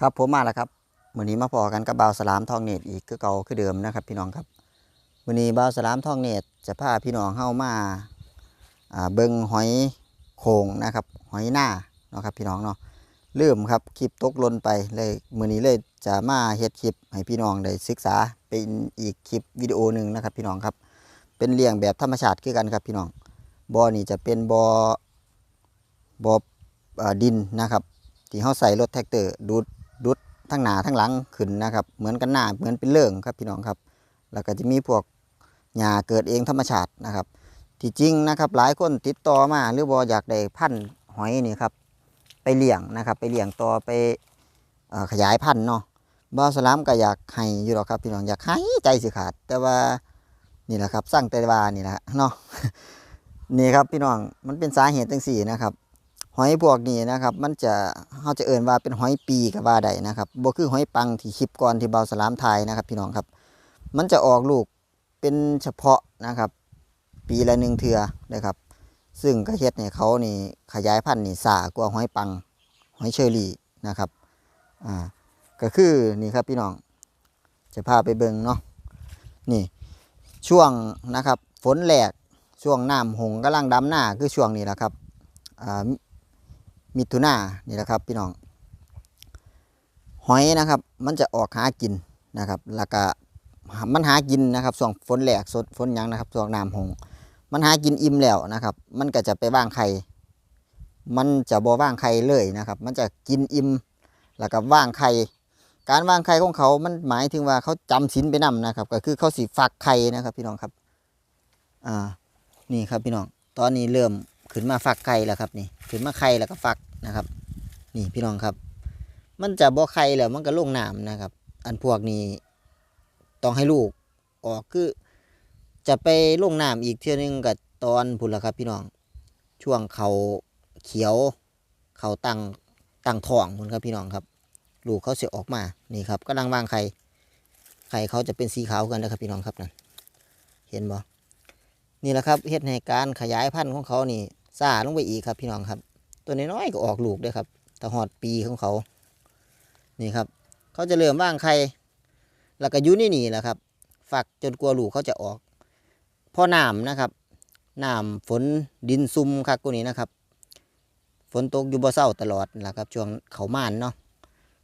ครับผมมาแล้วครับมื้อนี้มาพอกันกับบ่าวสลามทองเนตรอีกคือเก่าคือเดิมนะครับ พี่น้องครับมื้อนี้บ่าวสลามทองเนตรจะพาพี่น้องเฮามาเบิ่งหอยโขงนะครับ หอยหน้าเนาะครับพี่น้องเนาะลืมครับคลิปตกหล่นไปเลยมื้อนี้เลยจะมาเฮ็ดคลิปให้พี่น้องได้ศึกษาเป็นอีกคลิปวิดีโอหนึ่งนะครับ พี่น้องครับ เป็นเลี้ยงแบบธรรมชาติคือกันครับพี่น้องบ่อนี่จะเป็นบ่อบ่อเอ่อดินนะครับที่เขาใส่รถแท็กเตอร์ดูด ดูดทั้งหน้าทั้งหลังขึ้นนะครับ เหมือนกันหน้าเหมือนเป็นเรื่องครับพี่น้องครับ แล้วก็จะมีพวกหญ้าเกิดเองธรรมชาตินะครับ ที่จริงนะครับ หลายคนติดต่อมาหรือบ่อยากได้พันธุ์หอยนี่ครับไปเลี้ยงนะครับ ไปเลี้ยงต่อไปอขยายพันธุ์เนาะบ่าวสลามก็อยากให้อยู่หรอกครับพี่น้องอยากให้ใจสิขาด แต่ว่านี่แหละครับสร้างแต่ว่านี่แหละเนาะนี่ครับพี่น้องมันเป็นสาเหตุจังสี่นะครับ หอยพวกนี้นะครับ มันจะเขาจะเอ่นว่าเป็นหอยปีกับว่าใดนะครับบ่คือหอยปังที่คลิปก่อนที่เบาสลามไทยนะครับ พี่น้องครับ มันจะออกลูกเป็นเฉพาะนะครับ ปีละหนึ่งเทือนะครับ ซึ่งก็เฮ็ดให้เขานี่ขยายพันธุ์นี่สากว่าหอยปังหอยเชอรี่นะครับอ่าก็คือนี่ครับพี่น้อง จะพาไปเบิ่งเนาะนี่ช่วงนะครับฝนแหลกช่วงน้ำหงกำลังดำหน้าคือช่วงนี้แหละครับอ่า มิถุนานี่แหละครับพี่น้อง หอยนะครับ มันจะออกหากินนะครับ แล้วก็มันหากินนะครับส่วงฝนแหลกสดฝนยังนะครับส่วงน้ำหง มันหากินอิ่มแล้วนะครับ มันก็จะไปว่างไข่ มันจะบ่ว่างไข่เลยนะครับ มันจะกินอิ่มแล้วก็ว่างไข่ การว่างไข่ของเขา มันหมายถึงว่าเขาจำศีลไปนำนะครับ ก็คือเขาสิฟักไข่นะครับ พี่น้องครับ อ่า นี่ครับพี่น้อง ตอนนี้เริ่ม ขึ้นมาฟักไข่แล้วครับนี่ขึ้นมาไข่แล้วก็ฟักนะครับ นี่พี่น้องครับ มันจะบ่ไข่แล้วมันก็ลงน้ำนะครับ อันพวกนี้ต้องให้ลูกออกคือ จะไปลงน้ำอีกเที่ยนึงกับตอนพุ่นละครับ พี่น้องช่วงเขาเขียวเขาตั้งตั้งท้องพุ่นครับพี่น้องครับ ลูกเขาเสียออกมานี่ครับกำลังวางไข่ไข่เขาจะเป็นสีขาวกันนะครับพี่น้องครับนั่นเห็นบ่นี่แหละครับเฮ็ดให้การขยายพันธุ์ของเขานี่ ซาลงไปอีกครับ พี่น้องครับ ตัวน้อยๆก็ออกลูกด้วยครับแต่หอดปีของเขา นี่ครับ เขาจะเริ่มว่างไข่แล้วก็ยุ่นี่นี่แหละครับ ฝักจนกลัวลูกเขาจะออก พอน้ำนะครับน้ำฝนดินซุ่มครับกูนี้นะครับ ฝนตกอยู่บ่เศร้าตลอดนั่นแหละครับ ช่วงเขาม่านเนาะ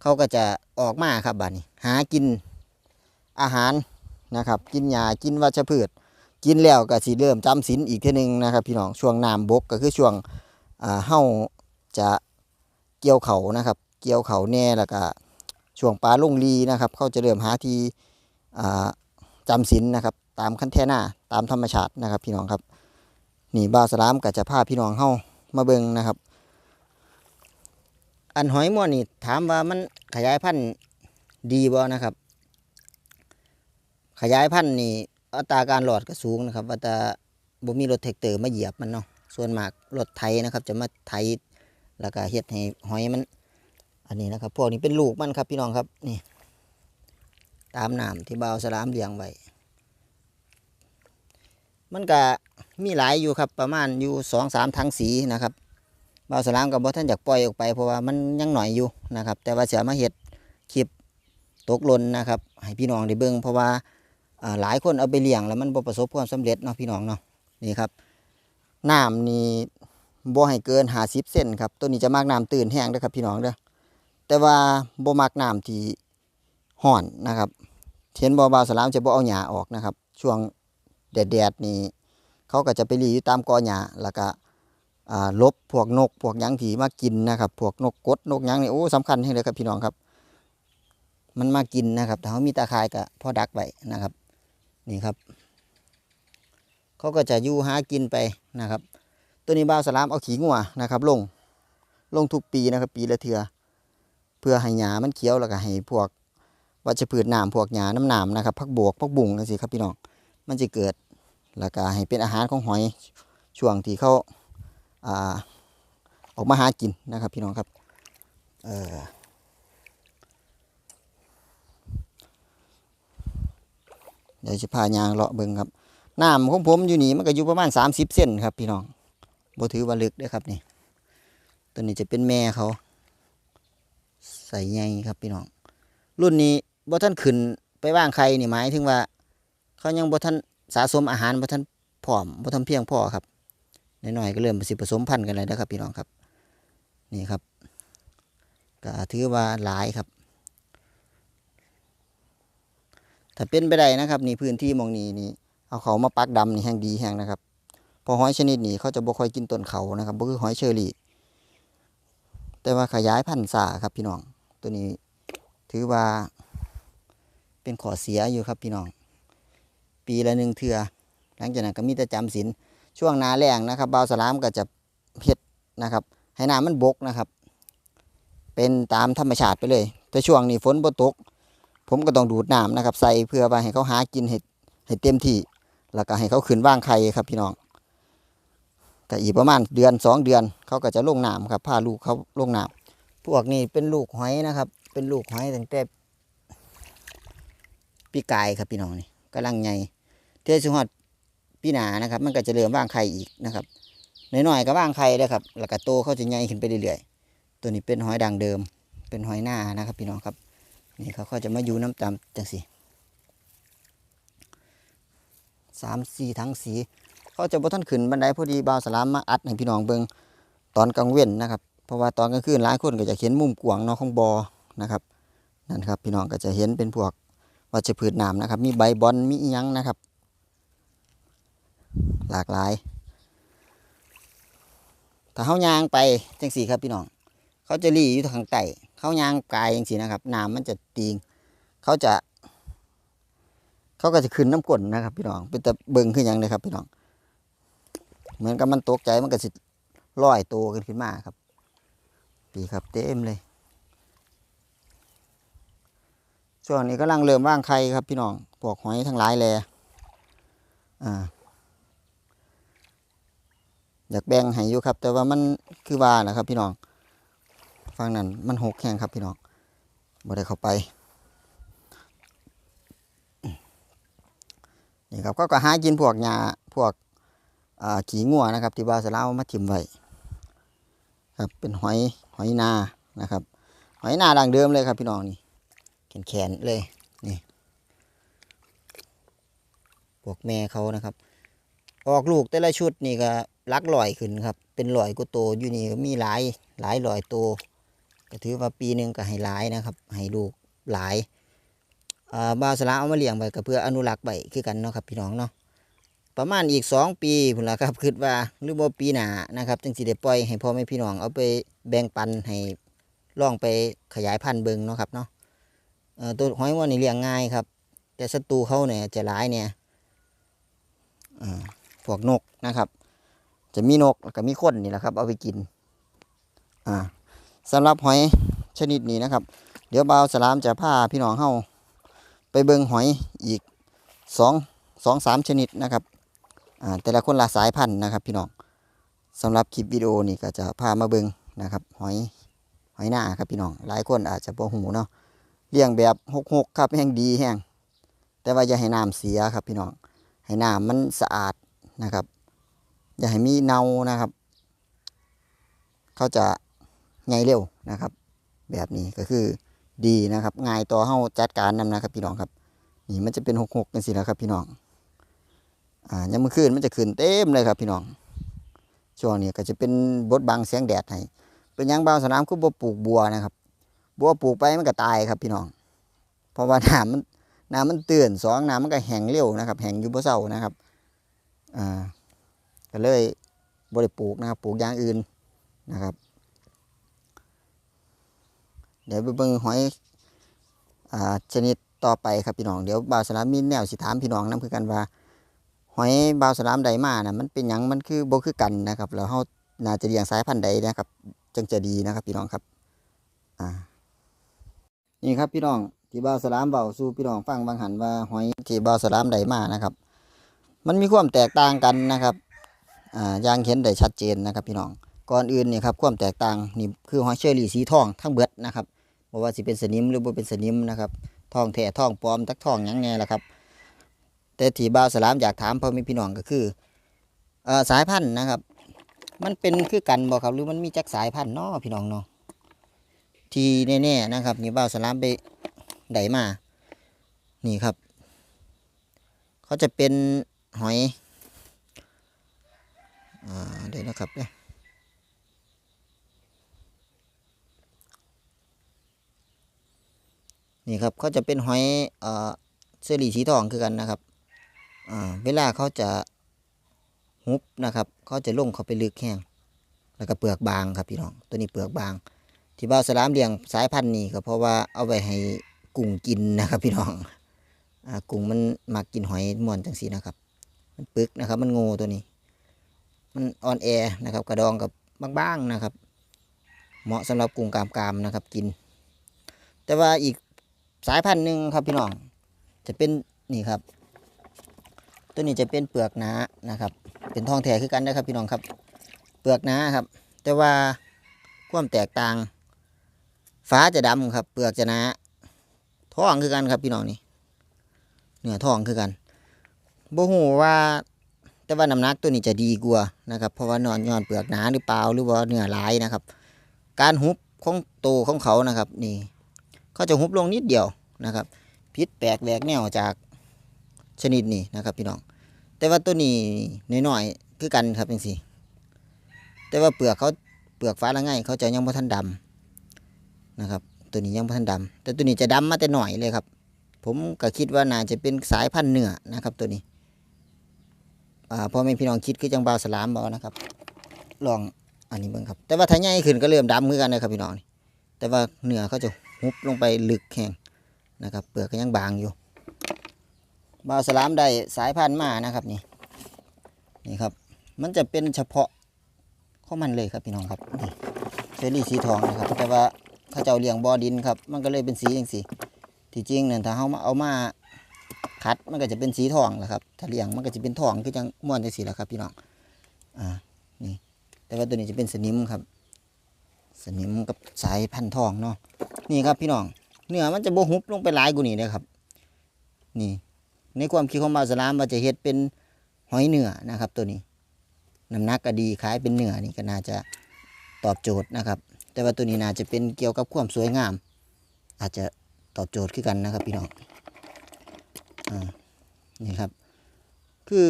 เขาก็จะออกมาครับบัดนี้ หากินอาหารนะครับ กินหญ้ากินวัชพืช กินแล้วก็สิเริ่มจำศีลอีกเทีนึงนะครับ พี่น้องช่วงน้ำบกก็คือช่วงอ่าเฮาจะเกี่ยวเขานะครับ เกี่ยวเขาแน่แล้วก็ช่วงปลาลงลีนะครับ เขาจะเริ่มหาทีอ่าจำศีลนะครับ ตามขั้นแท่หน้าตามธรรมชาตินะครับ พี่น้องครับนี่บาสลามก็จะพาพี่น้องเฮามาเบิ่งนะครับ อันหอยม่วนนี่ถามว่ามันขยายพันธุ์ดีบ่นะครับ ขยายพันธุ์นี่ อัตราการหลอดก็สูงนะครับอัตราบ่มีรถแท็กเตอร์มาเหยียบมันเนาะส่วนมากรถไถนะครับ จะมาไถแล้วก็เฮ็ดให้หอยมัน อันนี้นะครับ พวกนี้เป็นลูกมันครับพี่น้องครับนี่ตามน้ำที่เบาสลามเลี้ยงไว้มันก็มีหลายอยู่ครับประมาณอยู่สองสามถังสีนะครับเบาสลามกับบ่ท่านอยากปล่อยออกไปเพราะว่ามันยังหน่อยอยู่นะครับ แต่ว่าเสียมาเฮ็ดคลิปตกหล่นนะครับ ให้พี่น้องได้เบิ่งเพราะว่า หลายคนเอาไปเลี้ยงแล้วมันบ่ประสบความสำเร็จเนาะพี่น้องเนาะนี่ครับน้ำนี่บ่ให้เกิน50เซนครับตัวนี้จะมักน้ำตื่นแห้งเด้ครับพี่น้องเด้อแต่ว่าบ่มักน้ำที่ห่อนนะครับเห็นบ่บาวสลามจะบ่เอาหญ้าออกนะครับ ช่วงแดดๆนี่เขาก็จะไปรีอยู่ตามกอหญ้าแล้วก็ลบพวกนก พวกยังที่มากินนะครับ พวกนกกดนกยังนี่โอ้สำคัญให้เลยครับพี่น้องครับ มันมากินนะครับถ้าเขามีตาข่ายก็พ่อดักไว้นะครับ นี่ครับ เขาก็จะอยู่หากินไปนะครับ ตัวนี้บ่าวสลามเอาขี้งัวนะครับ ลงลงทุกปีนะครับ ปีละเทือเพื่อให้หญ้ามันเขียวแล้วก็ให้พวกวัชพืชน้ำพวกหญ้าน้ำหนามนะครับพักบวกพักบุ่งนั่นสิครับพี่น้องมันจะเกิดแล้วก็ให้เป็นอาหารของหอยช่วงที่เขาอ่าออกมาหากินนะครับ พี่น้องครับ เออ ดี๋ยวจะพายางเลาะเบิ่งครับน้ำของผมอยู่นี่มันก็อยู่ประมาณ 30เซนครับ พี่น้องบ่ถือว่าลึกเด้อครับนี่ตัวนี้จะเป็นแม่เขา ใส่ใหญ่ครับพี่น้อง รุ่นนี้บ่ท่านขึ้นไปว่างใครนี่หมายถึงว่า เขายังบ่ท่านสะสมอาหารบ่ท่านพร้อมบ่ท่านเพียงพอครับน้อยๆก็เริ่มสิผสมพันธุ์กันแล้วนะครับ พี่น้องครับ นี่ครับก็ถือว่าหลายครับ ถ้าเป็นไปได้นะครับนี่พื้นที่มองนี้นี่เอาเขามาปักดำนี่แห้งดีแห้งนะครับพอหอยชนิดนี้เขาจะบ่ค่อยกินต้นเขานะครับบ่คือหอยเชอรี่ แต่ว่าขยายพันธุ์สาครับพี่น้อง ตัวนี้ถือว่า เป็นขอเสียอยู่ครับพี่น้อง ปีละหนึ่งเทือหลังจากนั้นก็มีแต่จำศีลช่วงนาแรงนะครับบาวสลามก็จะเพ็ดนะครับ ให้น้ำมันบกนะครับ เป็นตามธรรมชาติไปเลย แต่ช่วงนี้ฝนบ่ตก ผมก็ต้องดูดน้ำนะครับ ใส่เพื่อว่าให้เขาหากินให้ให้เต็มที่ แล้วก็ให้เขาขึ้นว่างไข่ครับพี่น้องก็อีกประมาณเดือนสองเดือนเขาก็จะลงน้ำครับพาลูกเขาลงน้ำพวกนี้เป็นลูกหอยนะครับ เป็นลูกหอยตั้งแต่ปีกายครับพี่น้องนี่กำลังใหญ่เทศฮอดปีหนานะครับ มันก็จะเริ่มว่างไข่อีกนะครับน้อยๆก็ว่างไข่เลยครับแล้วก็โตเขาจะใหญ่ขึ้นไปเรื่อยๆตัวนี้เป็นหอยดังเดิม เป็นหอยหน้านะครับ พี่น้องครับ นี่เขาก็จะมาอยู่น้ำตำจังสีสามสี่ทั้งสีเขาจะบ่ท่านขึ้นบันไดพอดีบาวสลามมาอัดให้พี่น้องเบิงตอนกลางเว้นนะครับ เพราะว่าตอนกลางคืนหลายคนก็จะเห็นมุมกวางนอกของบอนะครับนั่นครับ พี่น้องก็จะเห็นเป็นพวกวัชพืชน้ำนะครับ มีใบบอลมีอิหยังนะครับ หลากหลาย ถ้าเขายางไปจังสีครับพี่น้อง เขาจะรีอยู่ทางใต้เขายางกายจังสีนะครับน้ำมันจะตีงเขาจะ เขาก็จะขึ้นน้ำกลนนะครับ พี่น้องเป็นแต่เบิ่งขึ้นอหยังเลยครับ พี่น้อง เหมือนกับมันตกใจมันก็สิลอยตัวกันขึ้นมาครับ ปีครับเต็มเลยช่วงนี้กำลังเริ่มว่างไข่ครับพี่น้องพวกหอยทั้งหลายแลอ่าอยากแบ่งให้อยู่ครับ แต่ว่ามันคือว่านะครับ พี่น้อง ฟังนั้นมันหกแข้งครับพี่น้องบ่ได้เข้าไปนี่ครับก็ก็หากินพวกหญ้าพวกขี้งัวนะครับ ที่บาวสลาวมาถิ่มไว้ครับเป็นหอยหอยนานะครับ หอยนาดังเดิมเลยครับพี่น้องนี่แขนๆเลยนี่พวกแม่เขานะครับ ออกลูกแต่ละชุดนี่ก็ลักลอยขึ้นครับ เป็นลอยกุโตอยู่นี่มีหลายหลายลอยโต ก็ถือว่าปีหนึ่งก็ให้หลายนะครับ ให้ลูกหลายอ่าบาสลาเอามาเลี้ยงไว้ก็เพื่ออนุรักษ์ไว้คือกันเนาะครับพี่น้องเนาะประมาณอีกสองปีพุ่นละครับคิดว่าหรือบ่าปีหน้านะครับจึงสิได้ปล่อยให้พ่อแม่พี่น้องเอาไปแบ่งปันให้ล่องไปขยายพันธุ์เบิงเนาะครับเนาะอ่อตัวหอยว่านี่เลี้ยงง่ายครับ แต่ศัตรูเขาเนี่ยจะร้ายเนี่ยอ่าพวกนกนะครับ จะมีนกแล้วก็มีคนนี่แหละครับ เอาไปกิน อ่า สำหรับหอยชนิดนี้นะครับ เดี๋ยวบ่าวสลามจะพาพี่น้องเฮาไปเบิงหอยอีกสองสองสามชนิดนะครับแต่ละคนละสายพันธุ์นะครับ พี่น้องสำหรับคลิปวิดีโอนี่ก็จะพามาเบิงนะครับ หอยหอยหน้าครับพี่น้อง หลายคนอาจจะบ่หูเนาะเลี้ยงแบบหกหกครับแห้งดีแห้งแต่ว่าอย่าให้น้ำเสียครับพี่น้องให้น้ำมันสะอาดนะครับ อย่าให้มีเน่านะครับ เขาจะ ไงเร็วนะครับ แบบนี้ก็คือดีนะครับง่ายต่อเฮาจัดการนำนะครับ พี่น้องครับ นี่มันจะเป็นหกหกกันสินะครับ พี่น้องอ่ายังเมื่อคืนมันจะขึ้นเต็มเลยครับ พี่น้องช่วงนี้ก็จะเป็นบดบังแสงแดดให้เป็นยังบางสนามคือบ่ปลูกบัวนะครับ บัวปลูกไปมันก็ตายครับ พี่น้อง เพราะว่าน้ำมันน้ำมันเตือนสองน้ำมันก็แห้งเร็วนะครับแห้งอยู่บ่เศร้านะครับอ่าก็เลยบ่ได้ปลูกนะครับปลูกอย่างอื่นนะครับ เดี๋ยวไปเบิ่งหอยอ่าชนิดต่อไปครับพี่น้องเดี๋ยวบาวสลามมีแนวสิถามพี่น้องนํคือกันว่า หอยบาวสลามใดมานะมันเป็นหยังมันคือบ่คือกันนะครับแล้วเฮาน่าจะเลี้ยงสายพันธุ์ใดนะครับ จึงจะดีนะครับพี่น้องครับอ่านี่ครับพี่น้องที่บาวสลามเบาสู่พี่น้องฟังบางหันว่าหอยที่บาวสลามใดมานะครับ มันมีความแตกต่างกันนะครับอ่าอย่างเห็นได้ชัดเจนนะครับพี่น้องก่อนอื่นนี่ครับความแตกต่างนี่คือหอยเชอรี่สีทองทั้งเบิดนะครับ บ่ว่าสิเป็นสนิมหรือบ่เป็นสนิมนะครับท่องแท้ท่องปลอมตักท่องยังแน่ล่ะครับ แต่ที่บ่าวสลามอยากถามพ่อแม่พี่น้องก็คืออสายพันธุ์นะครับ มันเป็นคือกันบ่ครับหรือมันมีจักสายพันธุ์เนาะพี่น้องเนาะที่แน่ๆนะครับนี่บ่าวสลามไปไดมา นี่ครับ เขาจะเป็นหอย อ่า เดี๋ยวนะครับเนี่ย นี่ครับเขาจะเป็นหอยเอ่อเสรีสีทองคือกันนะครับอ่าเวลาเขาจะฮุบนะครับเขาจะลงเขาไปลึกแห้งแล้วก็เปลือกบางครับพี่น้องตัวนี้เปลือกบาง ที่บ้าวสลามเลี้ยงสายพันธุ์นี้ก็เพราะว่าเอาไปให้กุ้งกินนะครับพี่น้องอ่ากุ้งมันมักกินหอยม่วนจังสีนะครับ มันปึกนะครับ มันโง่ตัวนี้ มันอ่อนแอนะครับ กระดองกับบางๆนะครับ เหมาะสำหรับกุ้งกามกามๆนะครับกิน แต่ว่าอีก สายพันธุ์หนึ่งครับพี่น้อง จะเป็นนี่ครับ ตัวนี้จะเป็นเปลือกหนานะครับ เป็นทองแท้คือกันนะครับพี่น้องครับ เปลือกหนาครับ แต่ว่าความแตกต่าง ฟ้าจะดำครับ เปลือกจะหนาท้องคือกันครับพี่น้องนี่เนื้อท้องคือกันโบ่ฮู้ว่าแต่ว่าน้ำหนักตัวนี้จะดีกว่านะครับ เพราะว่านอนย้อนเปลือกหนาหรือเปล่าหรือว่าเนื้อหลายนะครับ การฮุบของโตวของเขานะครับ นี่ เขาจะฮุบลงนิดเดียวนะครับพิษแปลกแหวกแนวจากชนิดนี้นะครับพี่น้อง แต่ว่าตัวนี้น้อยๆคือกันครับเป็นสิแต่ว่าเปลือกเขาเปลือกฟ้าละไงเขาจะยังบ่ทันดำนะครับ ตัวนี้ยังบ่ทันดำแต่ตัวนี้จะดำมาแต่หน่อยเลยครับ ผมก็คิดว่าน่าจะเป็นสายพันธุ์เนื้อนะครับ ตัวนี้พ่อแม่พี่น้องคิดคือจังบาวสลามบอนะครับ ลองอันนี้เบิ่งครับ แต่ว่าถ้าใหญ่ขึ้นก็เริ่มดำเหมือนกันนะครับพี่น้องแต่ว่าเนื้อเขาจะ ฮุบลงไปลึกแห้งนะครับ เปลือกก็ยังบางอยู่บาวสลามได้สายพันธุ์มานะครับนี่นี่ครับ มันจะเป็นเฉพาะข้อมันเลยครับพี่น้องครับนี่เชอรี่สีทองนะครับ แต่ว่าเขาเจ้าเลี้ยงบ่อดินครับ มันก็เลยเป็นสีอย่างสีที่จริงเนี่ยถ้าเขามาเอามาคัดมันก็จะเป็นสีทองแหละครับ ถ้าเลี้ยงมันก็จะเป็นทองคือจังม่วนจังสีแหละครับพี่น้องอ่านี่แต่ว่าตัวนี้จะเป็นสนิมครับ สนิมกับสายพันธุ์ทองเนาะ นี่ครับพี่น้องเนื้อมันจะโบหุบลงไปหลายกว่านี้เลยครับ นี่ ในความคิดของบาสลามว่าจะเฮ็ดเป็นหอยเนื้อนะครับ ตัวนี้น้ำหนักก็ดีคล้ายเป็นเนื้อนี่ก็น่าจะตอบโจทย์นะครับ แต่ว่าตัวนี้น่าจะเป็นเกี่ยวกับความสวยงาม อาจจะตอบโจทย์ขึ้นกันนะครับ พี่น้องอ่านี่ครับ คือ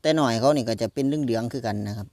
แต่หน่อยเขานี่ก็จะเป็นเรื่องเหลืองๆคือกันนะครับ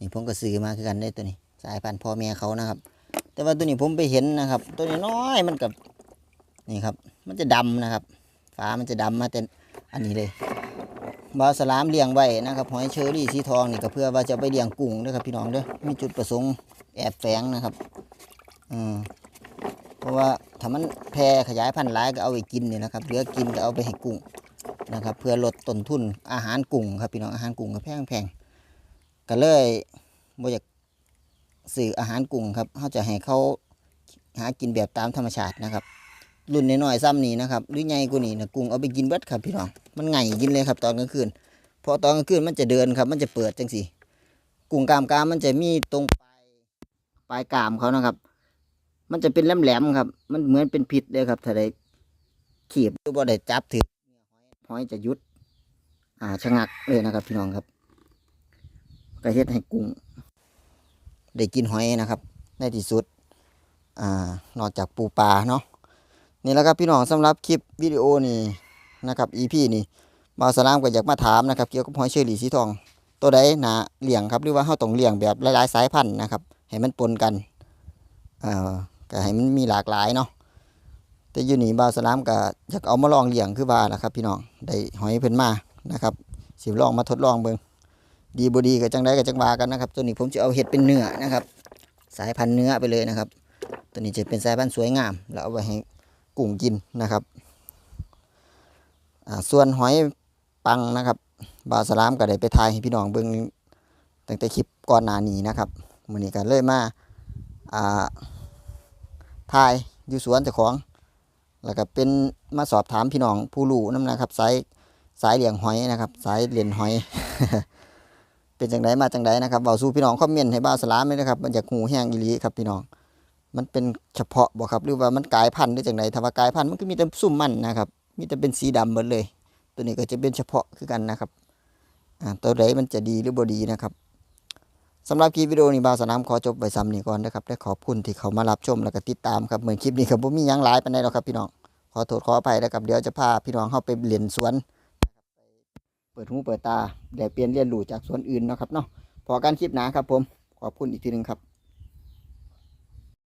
นี่ผมก็ซื้อมาคือกันได้ตัวนี้ สายพันธุ์พ่อแม่เขานะครับ แต่ว่าตัวนี้ผมไปเห็นนะครับ ตัวนี้น้อยมันกับนี่ครับ มันจะดำนะครับฟ้ามันจะดำมาแต่อันนี้เลยบาสลามเลี้ยงไว้นะครับหอยเชอรี่สีทองนี่ก็เพื่อว่าจะไปเลี้ยงกุ้งนะครับพี่น้องเด้อมีจุดประสงค์แอบแฝงนะครับอืมเพราะว่าถ้ามันแพร่ขยายพันธุ์หลายก็เอาไปกินเนี่ยนะครับเหลือกินก็เอาไปให้กุ้งนะครับ เพื่อลดต้นทุนอาหารกุ้งครับพี่น้องอาหารกุ้งก็แพงแพงๆก็เลยบ่อยาก สื่ออาหารกุ้งครับเขาจะให้เขาหากินแบบตามธรรมชาตินะครับ รุ่นน้อยๆซ้ำนี้นะครับหรือใหญ่กว่านี้นะกุ้งเอาไปกินเบิดครับพี่น้องมันไงกินเลยครับตอนกลางคืนพอตอนกลางคืนมันจะเดินครับ มันจะเปิดจังสิกุ้งกามกามมันจะมีตรงปลายปลายกามเขานะครับ มันจะเป็นแหลมๆครับ มันเหมือนเป็นพิษเลยครับถ้าได้ขีบหรือว่าได้จับถือหอยจะยุดอ่าชะงักเลยนะครับพี่น้องครับก็เฮ็ดให้กุ้ง ได้กินหอยนะครับในที่สุดอ่านอกจากปูปลาเนาะนี่แหละครับพี่น้องสำหรับคลิปวิดีโอนี้นะครับ EP นี่บาสลามก็อยากมาถามนะครับ เกี่ยวกับหอยเชอรี่สีทอง ตัวใดนาเลี้ยงครับหรือว่าเฮาต้องเลี้ยงแบบหลายๆสายพันธุ์นะครับ ให้มันปนกันเอ่อก็ให้มันมีหลากหลายเนาะแต่อยู่นี่บาสลามก็อยากเอามาลองเลี้ยงคือว่าล่ะครับ พี่น้องได้หอยเพิ่นมานะครับสิลองมาทดลองเบิ่ง ดีบดีก็จังไดก็จังวากันนะครับตัวนี้ผมจะเอาเห็ดเป็นเนื้อนะครับ สายพันธุ์เนื้อไปเลยนะครับ ตัวนี้จะเป็นสายพันธุ์สวยงาม แล้วเอาไว้ให้กุ้งกินนะครับส่วนหอยปังนะครับ บาสลามก็ได้ไปถ่ายให้พี่น้องเบิ่งตั้งแต่คลิปก่อนหน้านี้นะครับมื้อนี้ก็เลยมาทายอยู่สวนเจ้าของแล้วก็เป็นมาสอบถามพี่น้องผู้รู้น้ำนะครับ สายสายเหลี้ยงหอยนะครับ สายเลี้ยงหอย เป็นจังไดมาจังไดนะครับเบาสู้พี่น้องคอมเมนต์ให้บ้าสลามเลยนะครับมันอยากหูแห้งอีหลีครับพี่น้อง มันเป็นเฉพาะบอกครับหรือว่ามันกลายพันธุ์หรือจังไดถ้าว่ากลายพันธุ์มันก็มีแต่ซุ่มมันนะครับ มีแต่เป็นสีดำหมดเลย ตัวนี้ก็จะเป็นเฉพาะคือกันนะครับตัวไหมันจะดีหรือบ่ดีนะครับสำหรับคลิปวิดีโอนี้บ้าสนามขอจบไว้ซ้ำนี้ก่อนนะครับได้ขอบคุณที่เขามารับชมแล้วก็ติดตามครับเหมือนคลิปนี้ครับผมมียังหลายไปันไดหรอครับพี่น้องขอโทษขออภัยนะครับเดี๋ยวจะพาพี่น้องเข้าไปเรียนสวน เปิดหูเปิดตาแต่เปลี่ยนเรียนรู้จากส่วนอื่นนะครับเนาะพอการคลิปหนาครับผม ขอบคุณอีกทีหนึ่งครับ